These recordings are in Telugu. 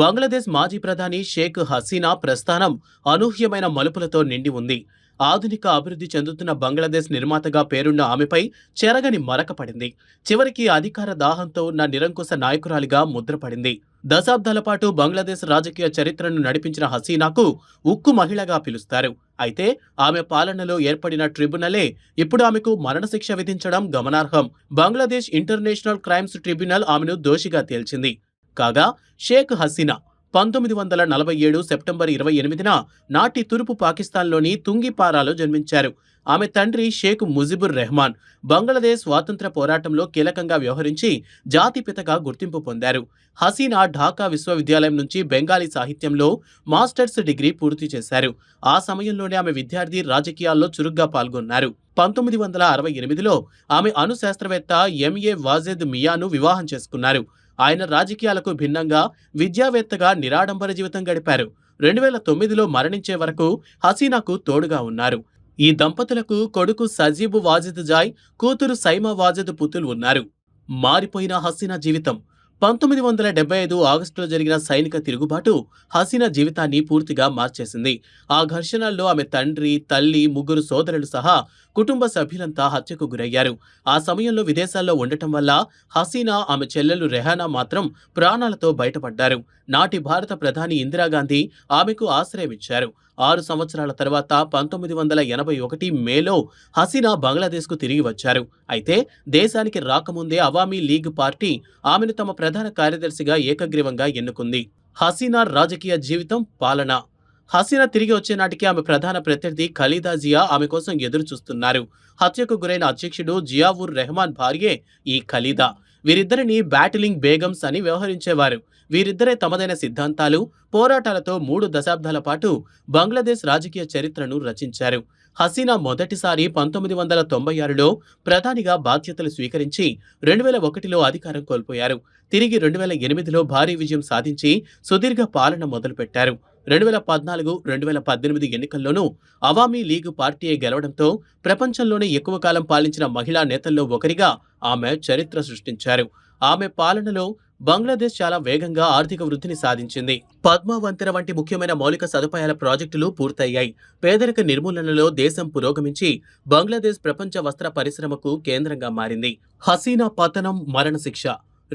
బంగ్లాదేశ్ మాజీ ప్రధాని షేక్ హసీనా ప్రస్థానం అనూహ్యమైన మలుపులతో నిండి ఉంది. ఆధునిక అభివృద్ధి చెందుతున్న బంగ్లాదేశ్ నిర్మాతగా పేరున్న ఆమెపై చెరగని మరక పడింది. చివరికి అధికార దాహంతో ఉన్న నిరంకుశ నాయకురాలిగా ముద్రపడింది. దశాబ్దాల పాటు బంగ్లాదేశ్ రాజకీయ చరిత్రను నడిపించిన హసీనాకు ఉక్కు మహిళగా పిలుస్తారు. అయితే ఆమె పాలనలో ఏర్పడిన ట్రిబ్యునలే ఇప్పుడు ఆమెకు మరణశిక్ష విధించడం గమనార్హం. బంగ్లాదేశ్ ఇంటర్నేషనల్ క్రైమ్స్ ట్రిబ్యునల్ ఆమెను దోషిగా తేల్చింది. కాగా షేక్ హసీనా పంతొమ్మిది వందల నలభై ఏడు సెప్టెంబర్ ఇరవై ఎనిమిదిన నాటి తూర్పు పాకిస్తాన్లోని తుంగిపారాలో జన్మించారు. ఆమె తండ్రి షేక్ ముజిబుర్ రెహమాన్ బంగ్లాదేశ్ స్వాతంత్ర పోరాటంలో కీలకంగా వ్యవహరించి జాతిపితగా గుర్తింపు పొందారు. హసీనా ఢాకా విశ్వవిద్యాలయం నుంచి బెంగాలీ సాహిత్యంలో మాస్టర్స్ డిగ్రీ పూర్తి చేశారు. ఆ సమయంలోనే ఆమె విద్యార్థి రాజకీయాల్లో చురుగ్గా పాల్గొన్నారు. పంతొమ్మిది వందల అరవై ఎనిమిదిలో ఆమె అణు శాస్త్రవేత్త ఎంఏ వాజెద్ మియాను వివాహం చేసుకున్నారు. ఆయన రాజకీయాలకు భిన్నంగా విద్యావేత్తగా నిరాడంబర జీవితం గడిపారు. రెండు వేల తొమ్మిదిలో మరణించే వరకు హసీనాకు తోడుగా ఉన్నారు. ఈ దంపతులకు కొడుకు సజీబు వాజిద్ జాయ్ కూతురు సైమా వాజిద్ పుతులు ఉన్నారు. మారిపోయిన హసీనా జీవితం. పంతొమ్మిది వందల డెబ్బై ఐదు ఆగస్టులో జరిగిన సైనిక తిరుగుబాటు హసీనా జీవితాన్ని పూర్తిగా మార్చేసింది. ఆ ఘర్షణల్లో ఆమె తండ్రి తల్లి ముగ్గురు సోదరులు సహా కుటుంబ సభ్యులంతా హత్యకు గురయ్యారు. ఆ సమయంలో విదేశాల్లో ఉండటం వల్ల హసీనా ఆమె చెల్లెలు రెహానా మాత్రం ప్రాణాలతో బయటపడ్డారు. నాటి భారత ప్రధాని ఇందిరాగాంధీ ఆమెకు ఆశ్రయమిచ్చారు. ఆరు సంవత్సరాల తర్వాత పంతొమ్మిది వందల ఎనభై ఒకటి మేలో హసీనా బంగ్లాదేశ్కు తిరిగి వచ్చారు. అయితే దేశానికి రాకముందే అవామీ లీగ్ పార్టీ ఆమెను తమ ప్రధాన కార్యదర్శిగా ఏకగ్రీవంగా ఎన్నుకుంది. హసీనా రాజకీయ జీవితం పాలన. హసీనా తిరిగి వచ్చే నాటికి ఆమె ప్రధాన ప్రత్యర్థి ఖలీదా జియా ఆమె కోసం ఎదురు చూస్తున్నారు. హత్యకు గురైన అధ్యక్షుడు జియావుర్ రెహమాన్ భార్యే ఈ ఖలీదా. వీరిద్దరిని బ్యాటిలింగ్ బేగమ్స్ అని వ్యవహరించేవారు. వీరిద్దరే తమదైన సిద్ధాంతాలు పోరాటాలతో మూడు దశాబ్దాల పాటు బంగ్లాదేశ్ రాజకీయ చరిత్రను రచించారు. హసీనా మొదటిసారి పంతొమ్మిది వందల తొంభై ఆరులో ప్రధానిగా బాధ్యతలు స్వీకరించి రెండు వేల ఒకటిలో అధికారం కోల్పోయారు. తిరిగి రెండు వేల ఎనిమిదిలో భారీ విజయం సాధించి సుదీర్ఘ పాలన మొదలుపెట్టారు. రెండు వేల పద్నాలుగు రెండు వేల పద్దెనిమిది ఎన్నికల్లోనూ అవామీ లీగ్ పార్టీయే గెలవడంతో ప్రపంచంలోనే ఎక్కువ కాలం పాలించిన మహిళా నేతల్లో ఒకరిగా ఆమె చరిత్ర సృష్టించారు. ఆమె పాలనలో బంగ్లాదేశ్ చాలా వేగంగా ఆర్థిక వృద్ధిని సాధించింది. పద్మా వంతెన వంటి ముఖ్యమైన మౌలిక సదుపాయాల ప్రాజెక్టులు పూర్తయ్యాయి. పేదరిక నిర్మూలనలో దేశం పురోగమించి బంగ్లాదేశ్ ప్రపంచ వస్త్ర పరిశ్రమకు కేంద్రంగా మారింది. హసీనా పతనం మరణశిక్ష.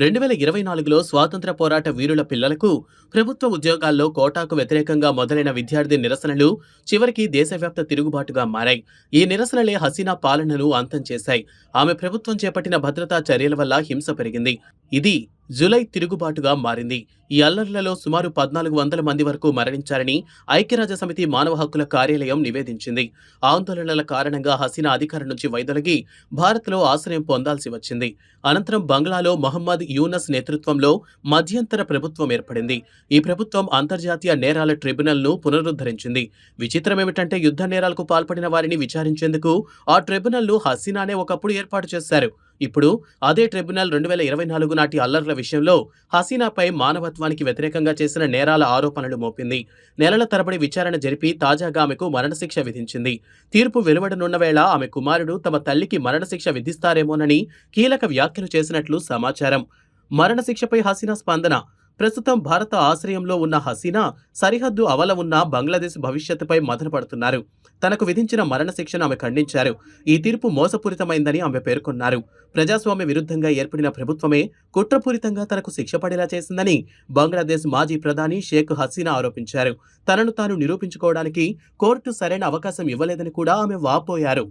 రెండు వేల ఇరవై నాలుగులో స్వాతంత్ర పోరాట వీరుల పిల్లలకు ప్రభుత్వ ఉద్యోగాల్లో కోటాకు వ్యతిరేకంగా మొదలైన విద్యార్థి నిరసనలు చివరికి దేశవ్యాప్త తిరుగుబాటుగా మారాయి. ఈ నిరసనలే హసీనా పాలనను అంతం చేశాయి. ఆమె ప్రభుత్వం చేపట్టిన భద్రతా చర్యల వల్ల హింస పెరిగింది. ఇది జులై తిరుగుబాటుగా మారింది. ఈ అల్లర్లలో సుమారు పద్నాలుగు వందల మంది వరకు మరణించారని ఐక్యరాజ్య సమితి మానవ హక్కుల కార్యాలయం నివేదించింది. ఆందోళనల కారణంగా హసీనా అధికారం నుంచి వైదొలగి భారత్లో ఆశ్రయం పొందాల్సి వచ్చింది. అనంతరం బంగ్లాలో మహమ్మద్ యూనస్ నేతృత్వంలో మధ్యంతర ప్రభుత్వం ఏర్పడింది. ఈ ప్రభుత్వం అంతర్జాతీయ నేరాల ట్రిబ్యునల్ను పునరుద్ధరించింది. విచిత్రమేమిటంటే యుద్ధ నేరాలకు పాల్పడిన వారిని విచారించేందుకు ఆ ట్రిబ్యునల్ను హసీనానే ఒకప్పుడు ఏర్పాటు చేశారు. ఇప్పుడు అదే ట్రిబ్యునల్ రెండు వేల ఇరవై నాలుగు నాటి అల్లర్ల విషయంలో హసీనాపై మానవత్వానికి వ్యతిరేకంగా చేసిన నేరాల ఆరోపణలు మోపింది. నెలల తరబడి విచారణ జరిపి తాజాగా ఆమెకు మరణశిక్ష విధించింది. తీర్పు వెలువడనున్న వేళ ఆమె కుమారుడు తమ తల్లికి మరణశిక్ష విధిస్తారేమోనని కీలక వ్యాఖ్యలు చేసినట్లు సమాచారం. మరణశిక్షపై హసీనా స్పందన ప్రస్తుతం భారత ఆశ్రయంలో ఉన్న హసీనా సరిహద్దు అవల ఉన్న బంగ్లాదేశ్ భవిష్యత్తుపై మదనపడుతున్నారు తనకు విధించిన మరణశిక్షను ఆమె ఖండించారు. ఈ తీర్పు మోసపూరితమైందని ఆమె పేర్కొన్నారు. ప్రజాస్వామ్య విరుద్ధంగా ఏర్పడిన ప్రభుత్వమే కుట్రపూరితంగా తనకు శిక్ష పడేలా చేసిందని బంగ్లాదేశ్ మాజీ ప్రధాని షేక్ హసీనా ఆరోపించారు. తనను తాను నిరూపించుకోవడానికి కోర్టు సరైన అవకాశం ఇవ్వలేదని కూడా ఆమె వాపోయారు.